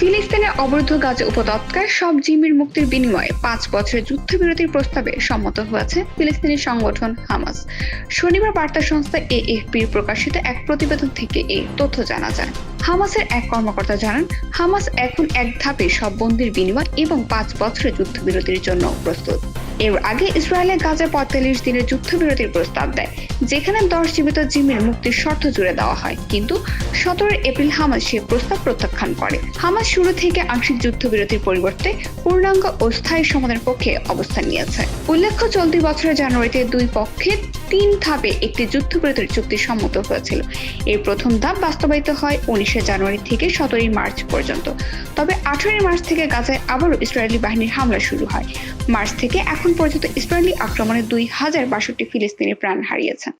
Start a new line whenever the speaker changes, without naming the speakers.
ফিলিস্তিনের অবরুদ্ধ গাজা উপত্যকার সব জিম্মির মুক্তির বিনিময়ে পাঁচ বছরের যুদ্ধবিরতির প্রস্তাবে সম্মত হয়েছে ফিলিস্তিনি সংগঠন হামাস। শনিবার বার্তা সংস্থা এএফপির প্রকাশিত এক প্রতিবেদন থেকে এই তথ্য জানা যায়। হামাসের এক কর্মকর্তা জানান, হামাস এখন এক ধাপে সব বন্দির বিনিময় এবং পাঁচ বছরের যুদ্ধবিরতির জন্য প্রস্তুত। এর আগে ইসরায়েলের গাজা পঁয়তাল্লিশ দিনের যুদ্ধবিরতির প্রস্তাব দেয়। যেখানে দশ জীবিত জিম্মির মুক্তির শর্ত জুড়ে দেওয়া হয়। কিন্তু সতেরো এপ্রিল হামাস সে প্রস্তাব প্রত্যাখ্যান করে। হামাস শুরু থেকে আংশিক যুদ্ধবিরতির পরিবর্তে পূর্ণাঙ্গ ও স্থায়ী সমাধানের পক্ষে অবস্থান নিয়েছে। উল্লেখ্য, চলতি বছরের জানুয়ারিতে দুই পক্ষে তিন ধাপে একটি যুদ্ধবিরতির চুক্তি সম্মত হয়েছিল। এর প্রথম ধাপ বাস্তবায়িত হয় উনিশে জানুয়ারি থেকে সতেরোই মার্চ পর্যন্ত। তবে আঠারোই মার্চ থেকে গাজায় আবারও ইসরায়েলি বাহিনীর হামলা শুরু হয়। মার্চ থেকে এখন পর্যন্ত ইসরায়েলি আক্রমণে দুই হাজার বাষট্টি ফিলিস্তিনি প্রাণ হারিয়েছেন